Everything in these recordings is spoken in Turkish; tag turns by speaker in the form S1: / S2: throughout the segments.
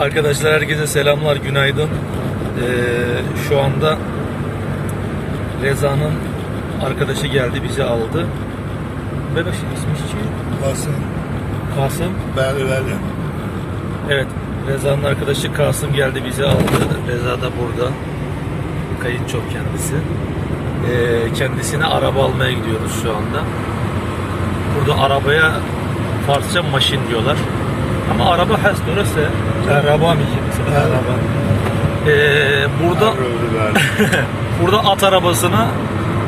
S1: Arkadaşlar herkese selamlar, günaydın. Ee, şu anda Reza'nın arkadaşı geldi, bizi aldı. Bebeş ismi şey.
S2: Kasım.
S1: Kasım.
S2: Ben verdim.
S1: Evet, Reza'nın arkadaşı Kasım geldi, bizi aldı. Reza da burada. Kayınço kendisi. Ee, kendisine araba almaya gidiyoruz şu anda. Burada arabaya Farsça maşin diyorlar. Ama araba has orası. Araba mı? Araba. Ee, burada burada at arabasına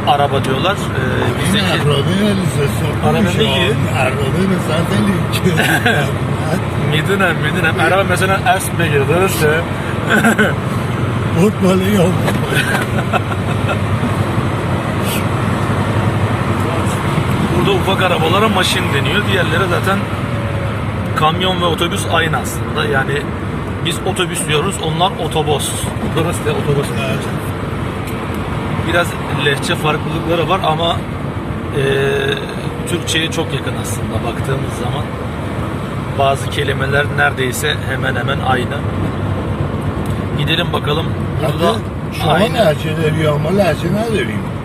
S1: araba diyorlar. Ee, bizdeki araba
S2: ne
S1: ki?
S2: Araba şey zaten
S1: Midinem, midinem. Araba mesela es mi gidiyorsa.
S2: Şey. Mutmalı yok.
S1: Burada ufak arabalara maşin deniyor. Diğerlere zaten kamyon ve otobüs aynı aslında. Yani biz otobüs diyoruz, onlar otobos. Burası da otobüs. Evet. Biraz lehçe farklılıkları var ama e, Türkçe'ye çok yakın aslında baktığımız zaman. Bazı kelimeler neredeyse hemen hemen aynı. Gidelim bakalım. Burada
S2: Şahane
S1: aynı.
S2: Şahane erçeleri ama erçeler vereyim.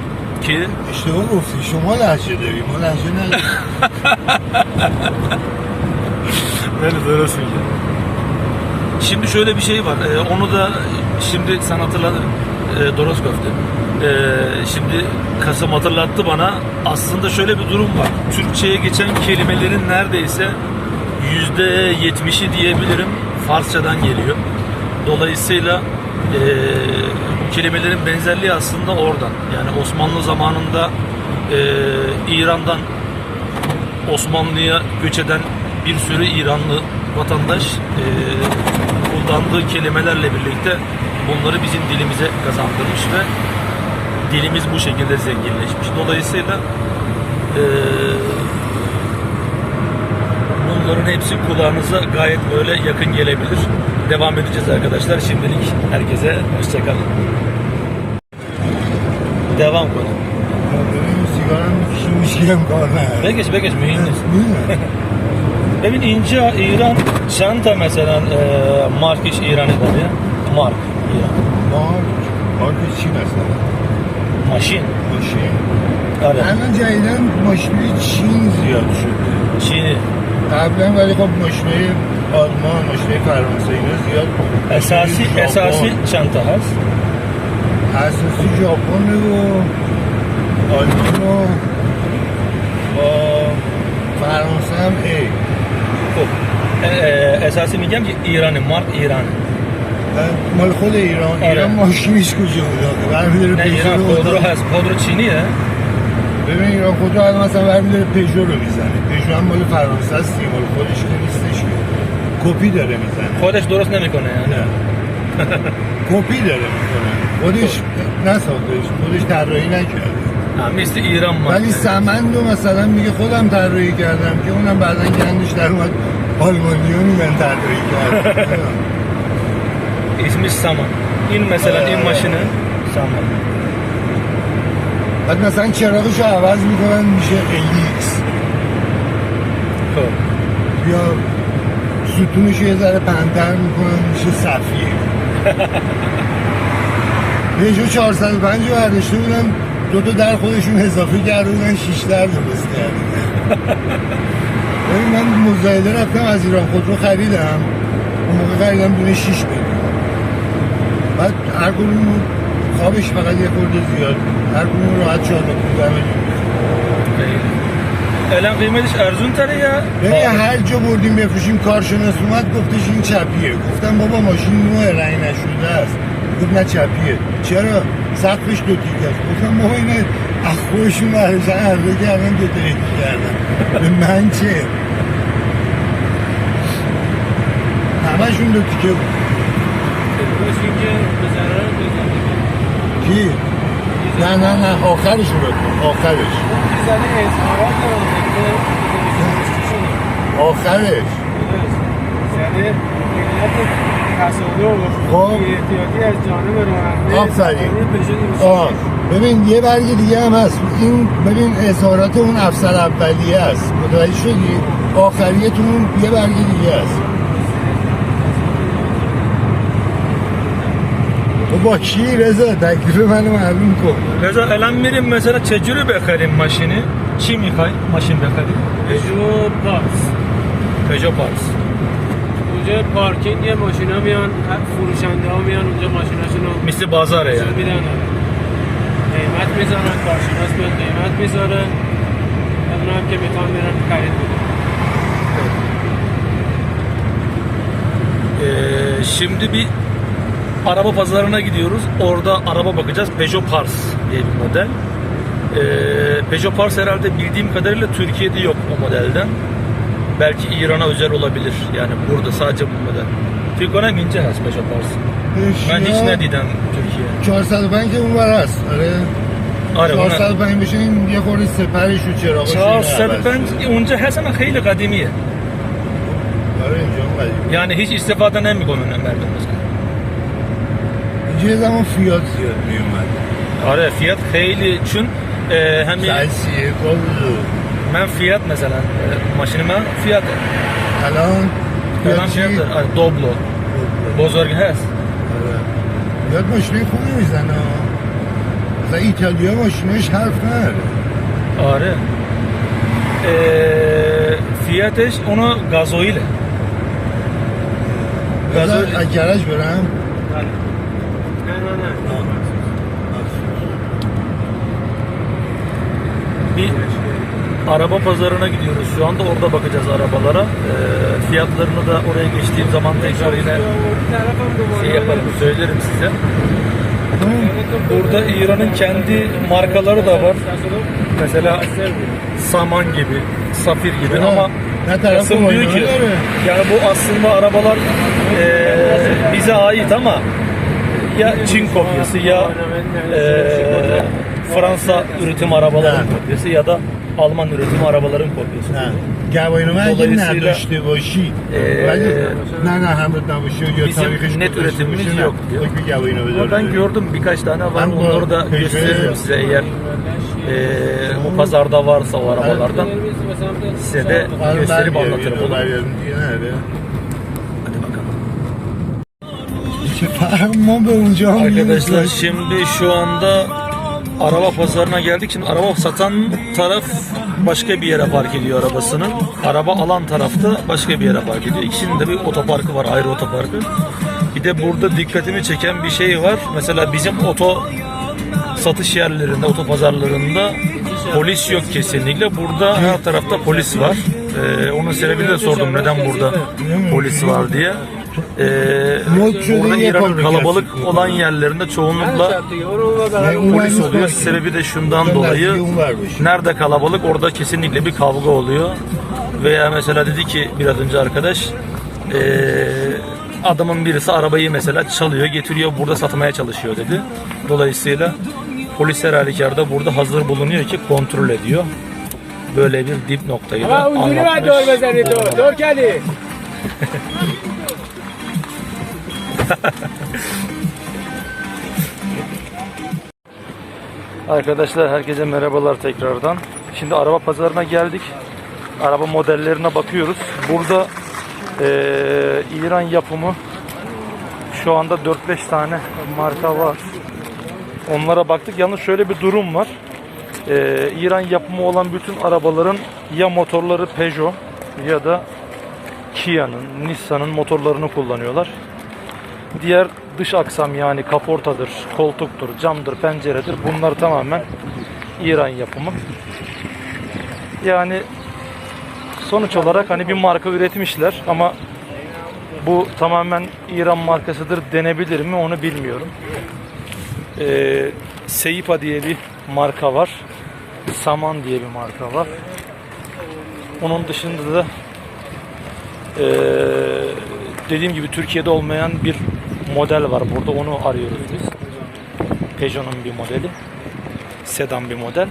S2: نداریم
S1: ki
S2: اشتباه گفتی شما لحجه داری ما لحجه نداریم
S1: Nerede orası ya? Şimdi şöyle bir şey var. Ee, onu da şimdi sen hatırladın. Ee, Doros köfte. Ee, şimdi Kasım hatırlattı bana. Aslında şöyle bir durum var. Türkçe'ye geçen kelimelerin neredeyse yüzde yetmişi diyebilirim Farsçadan geliyor. Dolayısıyla ee, bu kelimelerin benzerliği aslında oradan. Yani Osmanlı zamanında ee, İran'dan Osmanlı'ya göç eden bir sürü İranlı vatandaş e, kullandığı kelimelerle birlikte bunları bizim dilimize kazandırmış ve dilimiz bu şekilde zenginleşmiş. Dolayısıyla e, bunların hepsi kulağınıza gayet böyle yakın gelebilir Devam edeceğiz arkadaşlar. Şimdilik herkese hoşçakalın. Devam konum.
S2: ببین سیگارم میکشیم میشکی هم کار نداره
S1: Begeç begeç mühim değil.
S2: می‌دونم.
S1: Bebin ince İran çanta mesela e, mark iş İran eder ya. Mark İran.
S2: مارک مارک چی مثلا
S1: Maşin.
S2: ماشین
S1: Evet.
S2: الان جدیدن ماشینای چین زیاد شده
S1: Çin'i.
S2: قبلا ولی خب ماشینای آلمان مشتری فرانسه اینا زیاد
S1: اساسی
S2: اساسی
S1: چند تا هست؟
S2: اساسی ژاپن و آلمان و با فرانسه هم ای
S1: خب. اساسی میگم که ایران مارک ایران
S2: مال خود ایران.
S1: آره.
S2: ایران ماشینیش کجا بود؟ برمیداره ایران
S1: خودرو هست. خودرو چینیه؟
S2: ببین ایران خودرو هست مثلا برمیداره پژو رو می‌زنه. پژو هم مال فرانسه است مال خودش که نیستش کپی داره می‌زنه
S1: Kodeş درست نمی‌کنه.
S2: نه کپی داره می‌کنه خودش نساختش خودش طراحی نکرده
S1: misli İran mark.
S2: ولی سمند رو مثلا میگه خودم طراحی کردم که اونم بعدا گندش در اومد آلمانیونی من طراحی کردم
S1: Saman. İn mesela in
S2: Evet.
S1: maşını. Saman.
S2: بعد مثلا چراغش رو عوض می‌کنن میشه الیکس
S1: Hop.
S2: یا ستونش رو یه ذره پنتر می‌کنن میشه صفیه. پژو 405 رو برداشته بودن دو تا در خودشون اضافه کرده بودن شیش در درست کرده من مزایده رفتم از ایران خودرو خریدم اون موقع خریدم دونه شیش بدون بعد هر کدوم خوابش فقط یه خورده زیاد. هر کدوم راحت پونزده میلیون
S1: Elen kıymetiş Erzun tere ya.
S2: ببین هر جا بردیم بفروشیم کارشناس اومد گفتش این چپیه گفتم بابا ماشین نوع رنگ نشده است گفت نه چپیه چرا سقفش دو تیکه است گفتم بابا اینه از خودشون هر دو کردن دو تا یکی کردن به من چه همشون دو تیکه بود کی؟ نه نه نه آخرش رو بکن آخرش. آخرش. خب. آفرین.
S3: سواری پژو 206.
S2: آه. ببین یه برگ دیگه هم هست. این ببین اظهارات اون افسر اولیه است. متوجه شدی؟ آخریتون یه برگ دیگه است. تو با کی رضا تکلیف منو معلوم کن
S1: Reza الان میریم مثلا چجوری بخریم ماشینی چی میخوای ماشین بخریم
S3: پژو پارس
S1: پژو پارس
S3: اونجا پارکینگ ماشینا میان فروشنده ها میان اونجا ماشیناشونو
S1: مثل بازاره
S3: نشون
S1: yani.
S3: میدن قیمت میذارن کارشناس میاد قیمت میذاره اونا هم که میخوان میرن خرید میکنن
S1: Ee, şimdi bir araba pazarına gidiyoruz. Orada araba bakacağız. Peugeot Pars diye bir model. Ee, Peugeot Pars herhalde bildiğim kadarıyla Türkiye'de yok o modelden. Belki İran'a özel olabilir. Yani burada sadece bu model. Türkiye'ne mince هست Peugeot Pars. من هیچ ندیدم ترکیه
S2: 405 اون ور هست آره
S1: آره اون
S2: 405 بشه این یه خورده سپرش و چراغش اینه عوض
S1: 405
S2: شده.
S1: اونجا هست ama خیلی قدیمیه
S2: آره اینجا هم قدیم
S1: yani hiç istifade nemiکنه مردم مثلا
S2: اینجا یه زمان فیات زیاد میومد
S1: آره fiyat خیلی چون e, همین
S2: سلسیه بود
S1: من fiyat مثلا e, maşinime fiyat
S2: الان
S1: الان
S2: فیات چی؟
S1: fiyat آره, doblo بزرگ هست
S2: آره. یاد ماشینه خوبی میزنه مثلا ایتالیا ماشینش حرف نداره
S1: آره e, fiyatش onu gazoil
S2: بذار
S1: gazoil
S2: از گرج
S1: bir araba pazarına gidiyoruz. Şu anda orada bakacağız arabalara. E, fiyatlarını da oraya geçtiğim zaman tekrar yine şey yaparım söylerim size. Burada İran'ın kendi markaları da var. Mesela saman gibi safir gibi ama Kasım diyor ki? Yani bu aslında arabalar e, bize ait ama ya Çin kopyası ya e, Fransa üretim arabaların kopyası ya da Alman üretim arabaların kopyası.
S2: Gavayını verdim
S1: nerede
S2: işte e,
S1: o
S2: şey. Ne ne hamlet ne şey.
S1: Bizim net üretimimiz yok. Ama ben gördüm birkaç tane var. Onları da gösteririm size eğer e, bu pazarda varsa o arabalardan size de gösterip anlatırım. Olur. Arkadaşlar şimdi şu anda araba pazarına geldik. Şimdi araba satan taraf başka bir yere park ediyor arabasını. Araba alan tarafta başka bir yere park ediyor. İkisinin de bir otoparkı var, ayrı otoparkı. Bir de burada dikkatimi çeken bir şey var. Mesela bizim oto satış yerlerinde, otopazarlarında polis yok kesinlikle. Burada her tarafta polis var. Ee, onun sebebi de sordum neden burada polis var diye e, orada kalabalık olan yerlerinde çoğunlukla polis oluyor. Sebebi de şundan dolayı nerede kalabalık orada kesinlikle bir kavga oluyor. Veya mesela dedi ki biraz önce arkadaş e, adamın birisi arabayı mesela çalıyor getiriyor burada satmaya çalışıyor dedi. Dolayısıyla polis her halükarda burada hazır bulunuyor ki kontrol ediyor. Böyle bir dip noktayı da anlatmış. Arkadaşlar herkese merhabalar tekrardan. Şimdi araba pazarına geldik. Araba modellerine bakıyoruz. Burada eee, İran yapımı şu anda 4-5 tane marka var. Onlara baktık. Yalnız şöyle bir durum var. Eee, İran yapımı olan bütün arabaların ya motorları Peugeot ya da Kia'nın, Nissan'ın motorlarını kullanıyorlar. Diğer dış aksam yani kaportadır, koltuktur, camdır, penceredir. Bunlar tamamen İran yapımı. Yani sonuç olarak hani bir marka üretmişler ama bu tamamen İran markasıdır denebilir mi onu bilmiyorum. Ee, Seipa diye bir marka var. Saman diye bir marka var. Onun dışında da ee, dediğim gibi Türkiye'de olmayan bir model var burada onu arıyoruz biz. Peugeot'un bir modeli. Sedan bir model.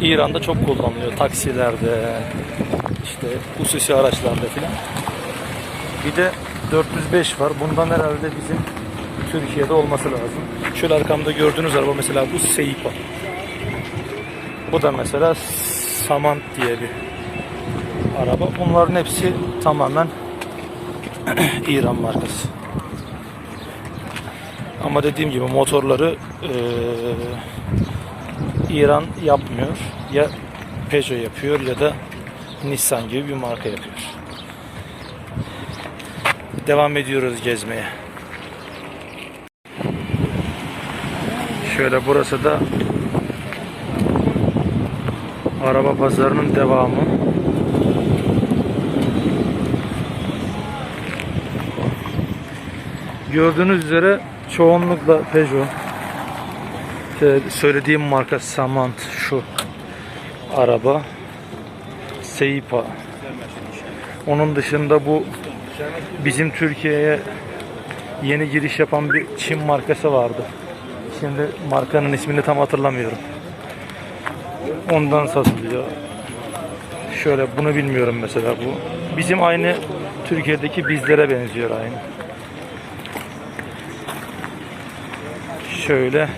S1: İran'da çok kullanılıyor. Taksilerde, işte hususi araçlarda filan. Bir de 405 var. Bundan herhalde bizim Türkiye'de olması lazım. Şöyle arkamda gördüğünüz araba mesela bu Seipa. Bu da mesela Samant diye bir araba. Bunların hepsi tamamen İran markası. Ama dediğim gibi motorları eee, İran yapmıyor. Ya Peugeot yapıyor ya da Nissan gibi bir marka yapıyor. Devam ediyoruz gezmeye. Şöyle burası da araba pazarının devamı. Gördüğünüz üzere çoğunlukla Peugeot. İşte söylediğim marka Samant şu araba. Seipa. Onun dışında bu bizim Türkiye'ye yeni giriş yapan bir Çin markası vardı. Şimdi markanın ismini tam hatırlamıyorum. Ondan satılıyor. Şöyle bunu bilmiyorum mesela bu. Bizim aynı Türkiye'deki bizlere benziyor aynı. Şöyle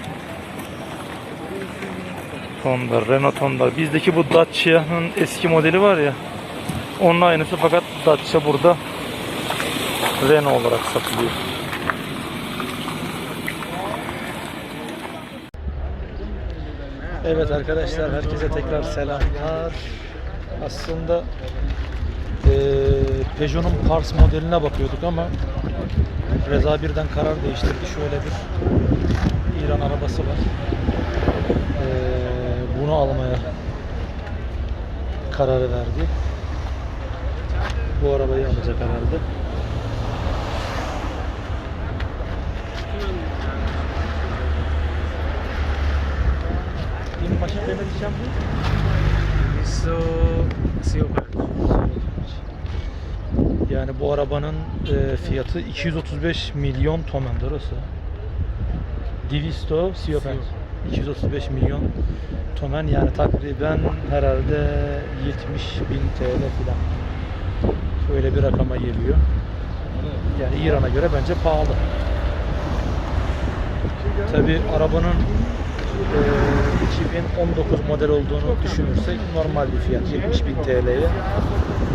S1: Honda, Renault Honda. Bizdeki bu Dacia'nın eski modeli var ya. Onun aynısı fakat Dacia burada Renault olarak satılıyor. Evet arkadaşlar herkese tekrar selamlar. Aslında eee Peugeot'un Pars modeline bakıyorduk ama Reza birden karar değiştirdi. Şöyle bir İran arabası var. Eee, bunu almaya kararı verdi. Bu arabayı alacak herhalde. Yeni başa demedeceğim bu.
S3: Isso, Silver.
S1: Yani bu arabanın e, fiyatı 235 milyon tomen orası. Divisto Siopen. 235 milyon tomen yani takriben herhalde 70 bin TL filan. Öyle bir rakama geliyor. Yani İran'a göre bence pahalı. Tabi arabanın e, 2019 model olduğunu düşünürsek normal bir fiyat 70 bin TL'ye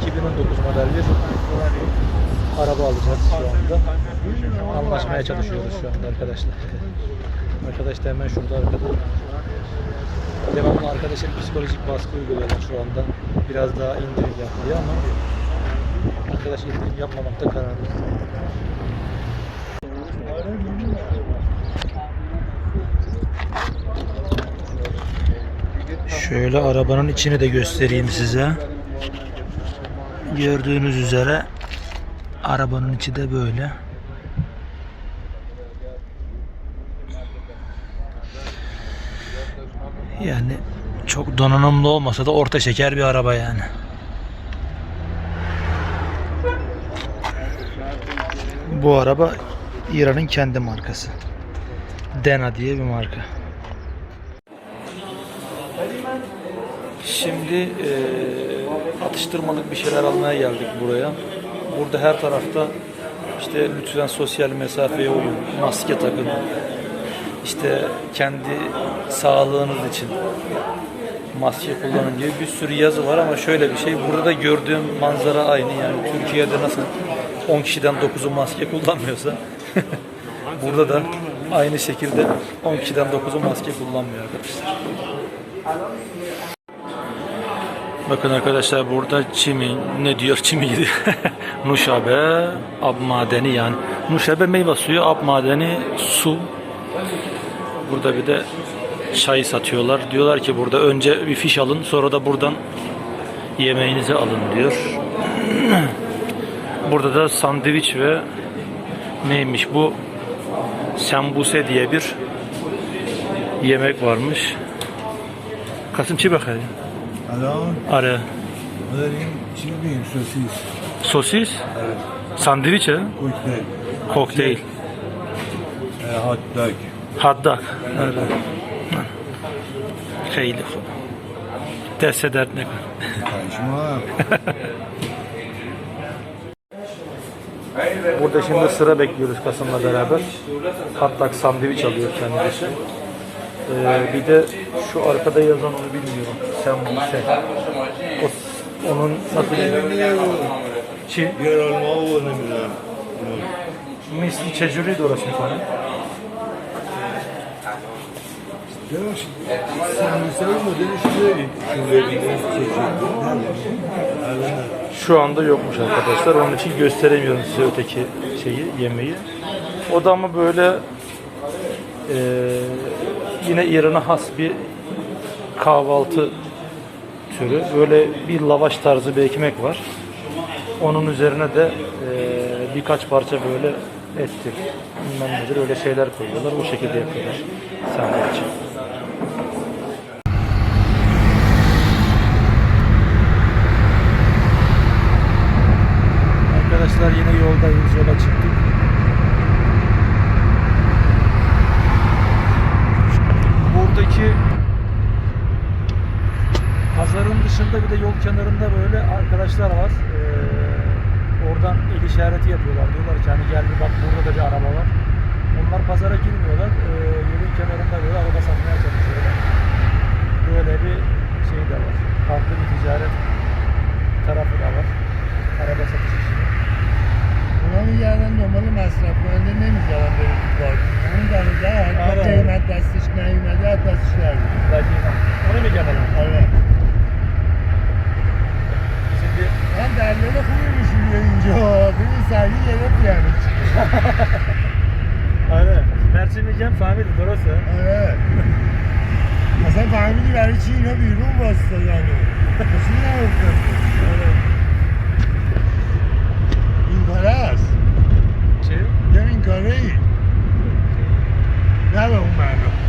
S1: 2019 model bir araba alacağız şu anda. Anlaşmaya çalışıyoruz şu anda arkadaşlar. Arkadaş da hemen şurada arkada. Devamlı arkadaşlar psikolojik baskı uyguluyorlar şu anda. Biraz daha indirim yapmaya ama arkadaş indirim yapmamakta kararlı. Şöyle arabanın içini de göstereyim size. Gördüğünüz üzere arabanın içi de böyle. Yani çok donanımlı olmasa da orta şeker bir araba yani. Bu araba İran'ın kendi markası. Dena diye bir marka. Şimdi eee, atıştırmalık bir şeyler almaya geldik buraya. Burada her tarafta işte lütfen sosyal mesafeye uyun, maske takın. İşte kendi sağlığınız için maske kullanın gibi bir sürü yazı var ama şöyle bir şey. Burada da gördüğüm manzara aynı yani Türkiye'de nasıl 10 kişiden 9'u maske kullanmıyorsa burada da aynı şekilde 10 kişiden 9'u maske kullanmıyor arkadaşlar. Bakın arkadaşlar burada çimi ne diyor çimi gibi Nuşabe ab madeni yani Nuşabe meyve suyu ab madeni su Burada bir de çay satıyorlar. Diyorlar ki burada önce bir fiş alın sonra da buradan yemeğinizi alın diyor. Burada da sandviç ve neymiş bu sembuse diye bir yemek varmış. Kasım çi bakayım.
S2: Alo.
S1: Are.
S2: Sosis.
S1: Sosis? Evet. Sandviç he? Kokteyl.
S2: Kokteyl. E,
S1: hot dog. Haddak. Öyle. Xeyli xo. Dəst
S2: edərdinə
S1: Burada şimdi sıra bekliyoruz Kasım'la beraber. Hatta sandviç alıyor kendisi. Ee, bir de şu arkada yazan onu bilmiyorum. Sen bunu şey. O, onun nasıl Çin.
S2: Yer alma o önemli.
S1: Misli çecuri de orası falan.
S2: Demiş, sen modeli
S1: Şu anda yokmuş arkadaşlar. Onun için gösteremiyorum size öteki şeyi, yemeği. O da ama böyle eee, yine İran'a has bir kahvaltı türü. Böyle bir lavaş tarzı bir ekmek var. Onun üzerine de eee, birkaç parça böyle ettir. Bilmem nedir öyle şeyler koyuyorlar. O şekilde yapıyorlar sandviçi. Arkadaşlar yine yoldayız, yola çıktık. Buradaki pazarın dışında bir de yol kenarında böyle arkadaşlar var. Ee, oradan el işareti yapıyorlar. Diyorlar ki hani gel bir bak burada da bir araba var. Onlar pazara girmiyorlar. Ee, yolun kenarında böyle araba satmaya çalışıyorlar. Böyle bir şey de var. Farklı bir ticaret tarafı da var. Araba satış
S2: میگردن دنبال مصرف کننده نمی‌ذارن بره تو پارک اون در نظر
S1: آره.
S2: قیمت دستش نیومده از دستش در
S1: میاد اونو میگم
S2: آره. من دلیل خوبی میشونی اینجا. ببین سریع گرفتی آره. همه
S1: چی آره. هرچی میگم فهمیدی درسته؟
S2: آره. اصلا فهمیدی برای چی اینا بیرون واسطادن یعنی؟ کسی نگفتن آره. این کاره That don't matter.